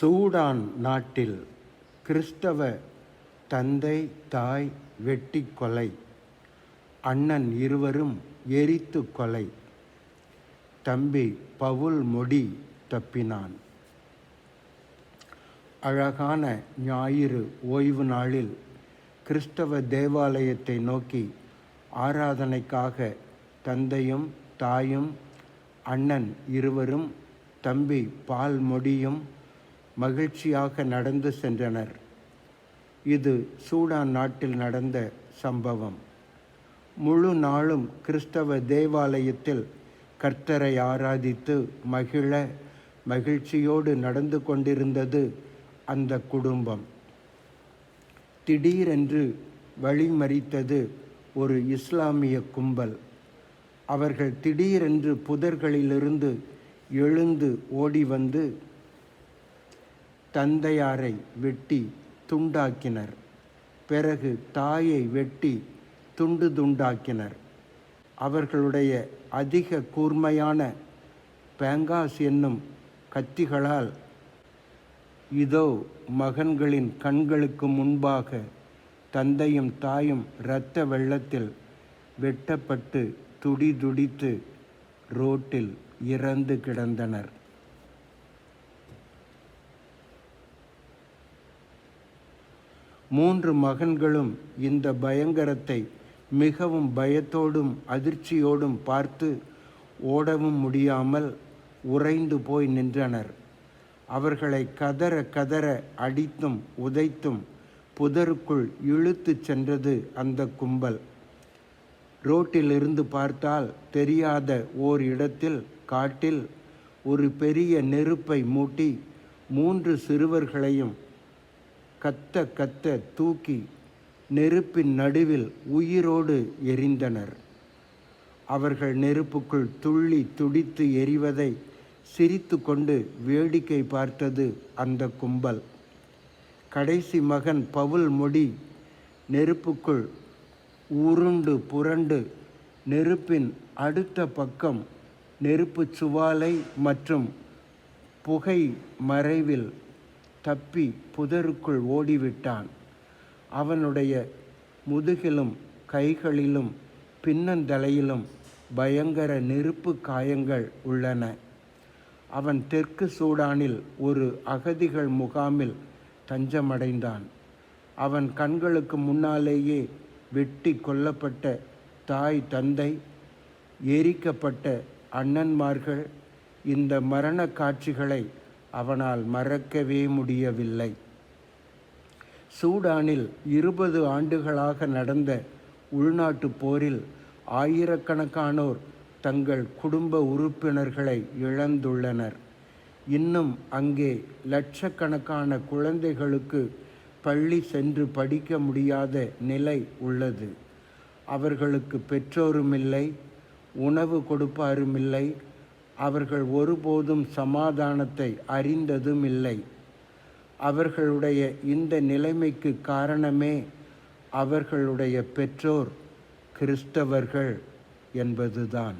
Sudan நாட்டில் கிறிஸ்தவ தந்தை தாய் வெட்டி கொலை. அண்ணன் இருவரும் எரித்து கொலை. தம்பி பவுல் மொடி தப்பினான். அழகான ஞாயிறு ஓய்வு நாளில் கிறிஸ்தவ தேவாலயத்தை நோக்கி ஆராதனைக்காக தந்தையும் தாயும் அண்ணன் இருவரும் தம்பி பால் மொடியும் மகிழ்ச்சியாக நடந்து சென்றனர். இது சூடான் நாட்டில் நடந்த சம்பவம். முழு நாளும் கிறிஸ்தவ தேவாலயத்தில் கர்த்தரை ஆராதித்து மகிழ மகிழ்ச்சியோடு நடந்து கொண்டிருந்தது அந்த குடும்பம். திடீரென்று வழிமறித்தது ஒரு இஸ்லாமிய கும்பல். அவர்கள் திடீரென்று புதர்களிலிருந்து எழுந்து ஓடி வந்து தந்தையாரை வெட்டி துண்டாக்கினர். பிறகு தாயை வெட்டி துண்டு துண்டாக்கினர். அவர்களுடைய அதிக கூர்மையான பேங்காஸ் என்னும் கத்திகளால் இதோ மகன்களின் கண்களுக்கு முன்பாக தந்தையும் தாயும் இரத்த வெள்ளத்தில் வெட்டப்பட்டு துடிதுடித்து ரோட்டில் இறந்து கிடந்தனர். மூன்று மகன்களும் இந்த பயங்கரத்தை மிகவும் பயத்தோடும் அதிர்ச்சியோடும் பார்த்து ஓடவும் முடியாமல் உறைந்து போய் நின்றனர். அவர்களை கதற கதற அடித்தும் உதைத்தும் புதருக்குள் இழுத்து சென்றது அந்த கும்பல். ரோட்டிலிருந்து பார்த்தால் தெரியாத ஓர் இடத்தில் காட்டில் ஒரு பெரிய நெருப்பை மூட்டி மூன்று சிறுவர்களையும் கத்த கத்த தூக்கி நெருப்பின் நடுவில் உயிரோடு எரிந்தனர். அவர்கள் நெருப்புக்குள் துள்ளி துடித்து எரிவதை சிரித்து கொண்டு வேடிக்கை பார்த்தது அந்த கும்பல். கடைசி மகன் பவுல் முடி நெருப்புக்குள் உருண்டு புரண்டு நெருப்பின் அடுத்த பக்கம் நெருப்பு சுவாலை மற்றும் புகை மறைவில் தப்பி புதருக்குள் ஓடிவிட்டான். அவனுடைய முதுகிலும் கைகளிலும் பின்னந்தலையிலும் பயங்கர நெருப்பு காயங்கள் உள்ளன. அவன் தெற்கு சூடானில் ஒரு அகதிகள் முகாமில் தஞ்சமடைந்தான். அவன் கண்களுக்கு முன்னாலேயே வெட்டி கொல்லப்பட்ட தாய் தந்தை எரிக்கப்பட்ட அண்ணன்மார்கள் இந்த மரண காட்சிகளை அவனால் மறக்கவே முடியவில்லை. சூடானில் இருபது ஆண்டுகளாக நடந்த உள்நாட்டு போரில் ஆயிரக்கணக்கானோர் தங்கள் குடும்ப உறுப்பினர்களை இழந்துள்ளனர். இன்னும் அங்கே லட்சக்கணக்கான குழந்தைகளுக்கு பள்ளி சென்று படிக்க முடியாத நிலை உள்ளது. அவர்களுக்கு பெற்றோருமில்லை உணவு கொடுப்பாருமில்லை அவர்கள் ஒருபோதும் சமாதானத்தை அறிந்ததும் இல்லை அவர்களுடைய இந்த நிலைமைக்கு காரணமே அவர்களுடைய பெற்றோர் கிறிஸ்தவர்கள் என்பதுதான்.